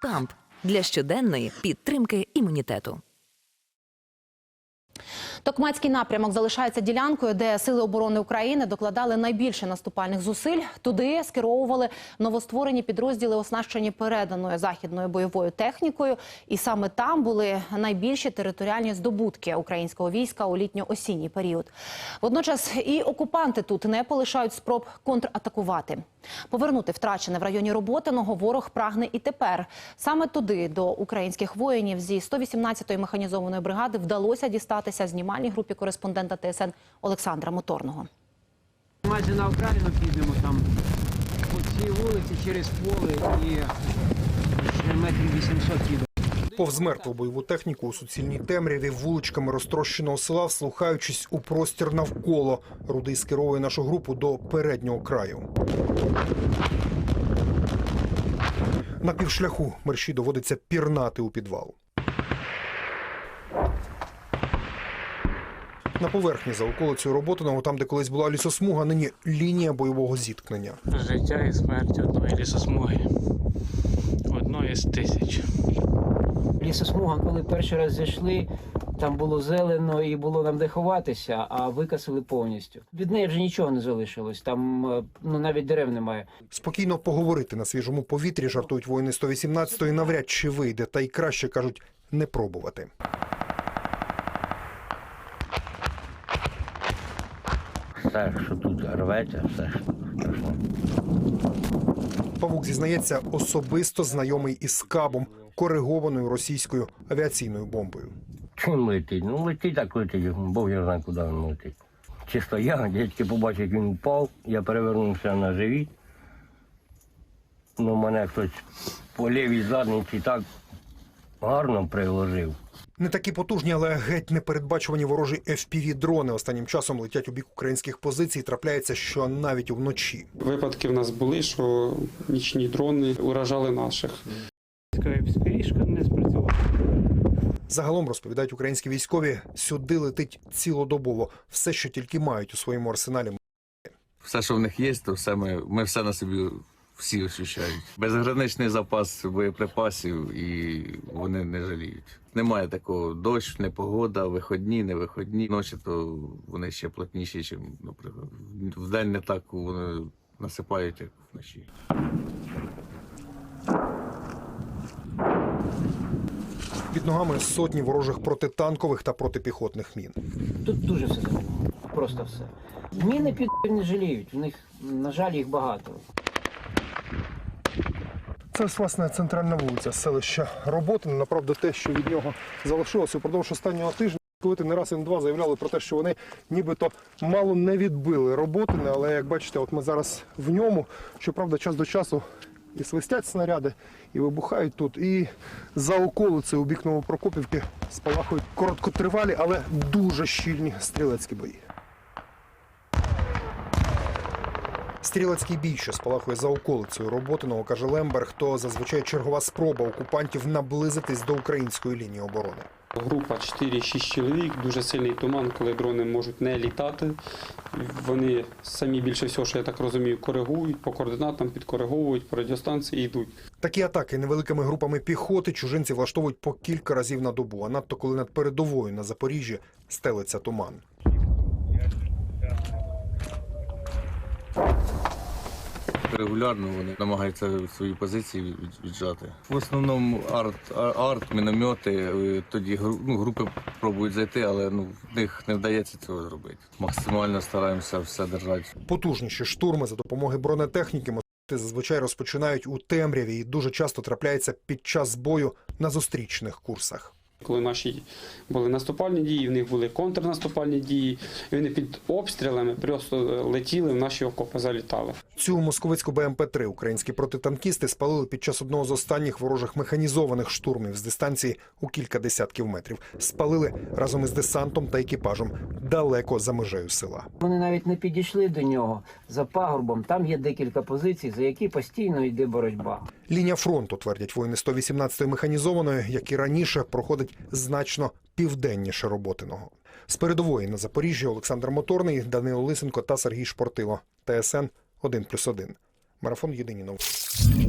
Камп для щоденної підтримки імунітету. Токмацький напрямок залишається ділянкою, де сили оборони України докладали найбільше наступальних зусиль. Туди скеровували новостворені підрозділи, оснащені переданою західною бойовою технікою. І саме там були найбільші територіальні здобутки українського війська у літньо-осінній період. Водночас і окупанти тут не полишають спроб контратакувати. Повернути втрачене в районі Роботиного ворог прагне і тепер. Саме туди до українських воїнів зі 118-ї механізованої бригади вдалося дістатися знімальній групі кореспондента ТСН Олександра Моторного. Майже на окраїну підемо там по цій вулиці через поле і ще метрів 800 їдемо. Повз мертву бойову техніку у суцільній темряві вуличками розтрощеного села, вслухаючись у простір навколо. Рудий скеровує нашу групу до переднього краю. На півшляху мерші доводиться пірнати у підвал. На поверхні за околицею Роботиного, там, де колись була лісосмуга, нині лінія бойового зіткнення. Життя і смерть одної лісосмуги. Одної з тисяч. Лісосмуга, коли перший раз зайшли, там було зелено і було нам де ховатися, а викасили повністю. Від неї вже нічого не залишилось. Там е, ну навіть дерев немає. Спокійно поговорити на свіжому повітрі, жартують воїни 118-ї, навряд чи вийде, та й краще кажуть не пробувати. Все, що тут рветься, все що страшно. Павук зізнається, особисто знайомий із кабом, коригованою російською авіаційною бомбою. Чим летить? Ну летить так летить, Бог я знає, куди він летить. Чисто я, дядьки побачив, як він впав, я перевернувся на живіт. Ну, мене хтось по лівій задниці так гарно приложив. Не такі потужні, але геть непередбачувані ворожі fpv дрони останнім часом летять у бік українських позицій. Трапляється, що навіть вночі. Випадки в нас були, що нічні дрони уражали наших. Спішка не спрацювала. Загалом розповідають українські військові, сюди летить цілодобово. Все, що тільки мають у своєму арсеналі. все, що в них є, то все ми, ми все на собі всі ощущають. Безграничний запас боєприпасів і вони не жаліють. Немає такого дощ, непогода, виходні, не виходні. Ночі то вони ще плотніші, ніж, наприклад. В день не так вони насипають, як вночі. Під ногами сотні ворожих протитанкових та протипіхотних мін. Тут дуже все замінено. Просто все. Міни під не жаліють. В них, на жаль, їх багато. Це власне центральна вулиця селища Роботине. Направда, те, що від нього залишилося впродовж останнього тижня. Коли не раз і не два заявляли про те, що вони нібито мало не відбили Роботине, але як бачите, от ми зараз в ньому. Щоправда, час до часу і свистять снаряди, і вибухають тут. І за околицею у бік Новопрокопівки спалахують короткотривалі, але дуже щільні стрілецькі бої. Стрілецький бій, що спалахує за околицею Роботиного, каже Лемберг, то зазвичай чергова спроба окупантів наблизитись до української лінії оборони. Група 4-6 чоловік, дуже сильний туман, коли дрони можуть не літати. Вони самі більше всього, що я так розумію, коригують по координатам, підкориговують по радіостанції і йдуть. Такі атаки невеликими групами піхоти чужинці влаштовують по кілька разів на добу, а надто коли над передовою на Запоріжжі стелиться туман. Регулярно вони намагаються свої позиції від- віджати. В основному арт, арт, міномети. е, Тоді ну, групи пробують зайти, але ну, в них не вдається цього зробити. Максимально стараємося все держати. Потужніші штурми за допомоги бронетехніки зазвичай розпочинають у темряві і дуже часто трапляється під час бою на зустрічних курсах. Коли наші були наступальні дії, в них були контрнаступальні дії, і вони під обстрілами просто летіли в наші окопи, залітали. Цю московицьку БМП-3 українські протитанкісти спалили під час одного з останніх ворожих механізованих штурмів з дистанції у кілька десятків метрів. Спалили разом із десантом та екіпажем далеко за межею села. Вони навіть не підійшли до нього за пагорбом. Там є декілька позицій, за які постійно йде боротьба. Лінія фронту, твердять воїни 118-ї механізованої, як і раніше, проходить значно південніше Роботиного. З передової на Запоріжжі Олександр Моторний, Данило Лисенко та Сергій Шпортило. ТСН 1+,1. Марафон єдині новини.